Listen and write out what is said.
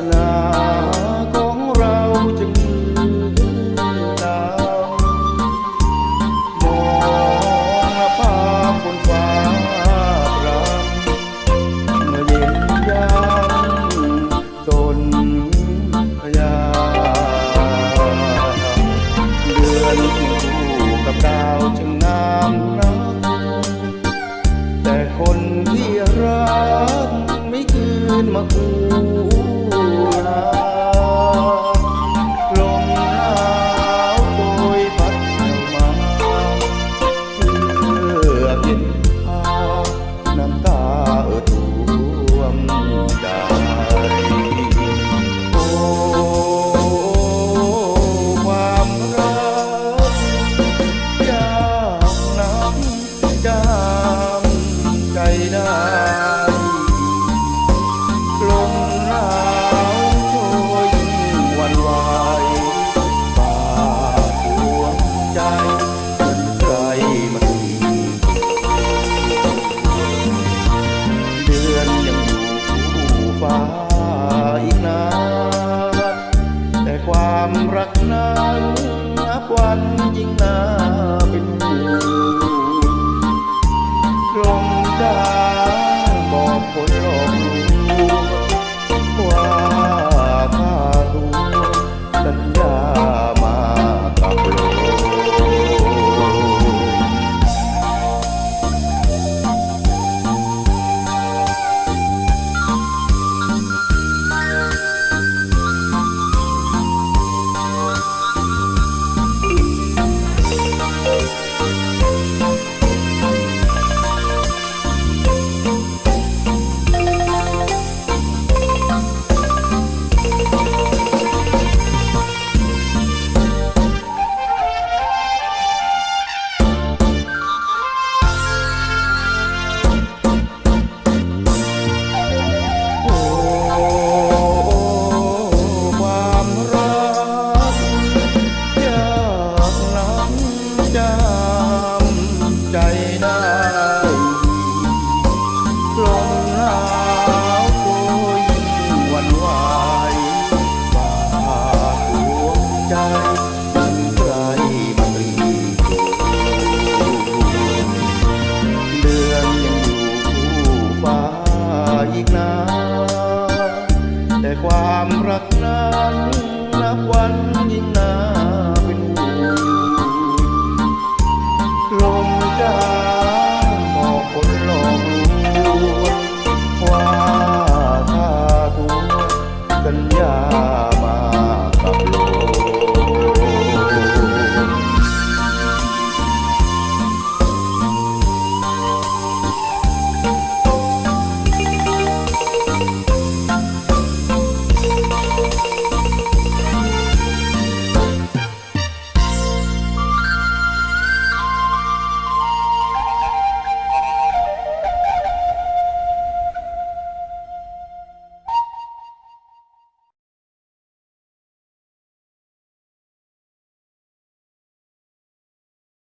love. ได้ลมหนาวโชยวันวายป่าดวงใจจนใครมันมีเดือนยังอยู่ฟ้าอีกนานแต่ความรักนั้นนับวันยิ่งนาน ใจใครมารีเดือนยังอยู่คู่ฟ้อีกนานแต่ความรักนั้นนับวัน